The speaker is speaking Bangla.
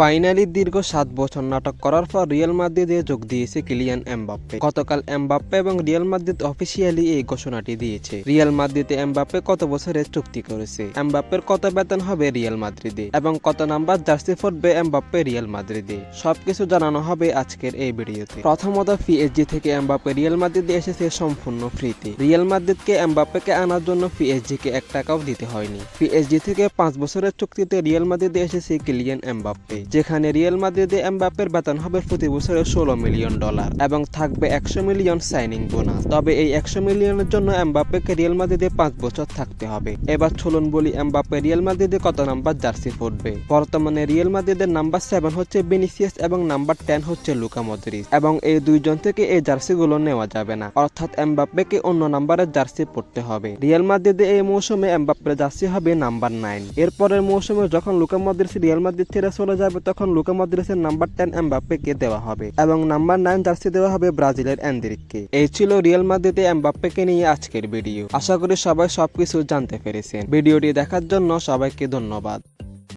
ফাইনালি দীর্ঘ সাত বছর নাটক করার পর রিয়াল মাদ্রিদে যোগ দিয়েছে কিলিয়ান এমবাপ্পে। গতকাল এমবাপ্পে এবং রিয়াল মাদ্রিদ অফিসিয়ালি এই ঘোষণাটি দিয়েছে। রিয়াল মাদ্রিদে এমবাপ্পে কত বছরের চুক্তি করেছে? এমবাপ্পের কত বেতন হবে রিয়াল মাদ্রিদে? এবং কত নাম্বার জার্সি ফুটবে এমবাপ্পে রিয়াল মাদ্রিদে? সবকিছু জানানো হবে আজকের এই ভিডিওতে। প্রথমত পিএসজি থেকে এমবাপ্পে রিয়াল মাদ্রিদে এসেছে সম্পূর্ণ ফ্রিতে। রিয়াল মাদ্রিদকে এমবাপ্পেকে আনার জন্য পিএসজি কে এক টাকাও দিতে হয়নি। পিএসজি থেকে পাঁচ বছরের চুক্তিতে রিয়াল মাদ্রিদে এসেছে কিলিয়ান এমবাপ্পে। যেখানে রিয়েল মাদ্রিদে এমবাপ্পের বেতন হবে প্রতি বছরে ষোলো মিলিয়ন ডলার এবং থাকবে একশো মিলিয়ন সাইনিং বোনাস। তবে এই একশো মিলিয়নের জন্য এমবাপ্পেকে রিয়েল মাদ্রিদে পাঁচ বছর থাকতে হবে। এবার চলুন বলি এমবাপ্পে রিয়েল মাদ্রিদে কত নাম্বার জার্সি ফুটবে বর্তমানে রিয়েল মাদ্রিদের নাম্বার সেভেন হচ্ছে বেনিসিয়াস এবং নাম্বার টেন হচ্ছে লুকা মদ্রিস এবং এই দুইজন থেকে এই জার্সিগুলো নেওয়া যাবে না। অর্থাৎ এমবাপ্পেকে অন্য নাম্বারের জার্সি পড়তে হবে। রিয়াল মাদ্রিদে এই মৌসুমে এমবাপ্পের জার্সি হবে নাম্বার নাইন এরপরের মৌসুমে যখন লুকা মদ্রিস রিয়াল মাদ্রিদ ছেড়ে চলে যাবে তখন লুকা মদ্রিসের নাম্বার টেন এমবাপ্পেকে দেওয়া হবে এবং নাম্বার নাইন জার্সি দেওয়া হবে ব্রাজিলের অ্যান্দ্রিককে এই ছিল রিয়াল মাদ্রিদে এমবাপ্পেকে নিয়ে আজকের ভিডিও। আশা করি সবাই সবকিছু জানতে পেরেছেন। ভিডিওটি দেখার জন্য সবাইকে ধন্যবাদ।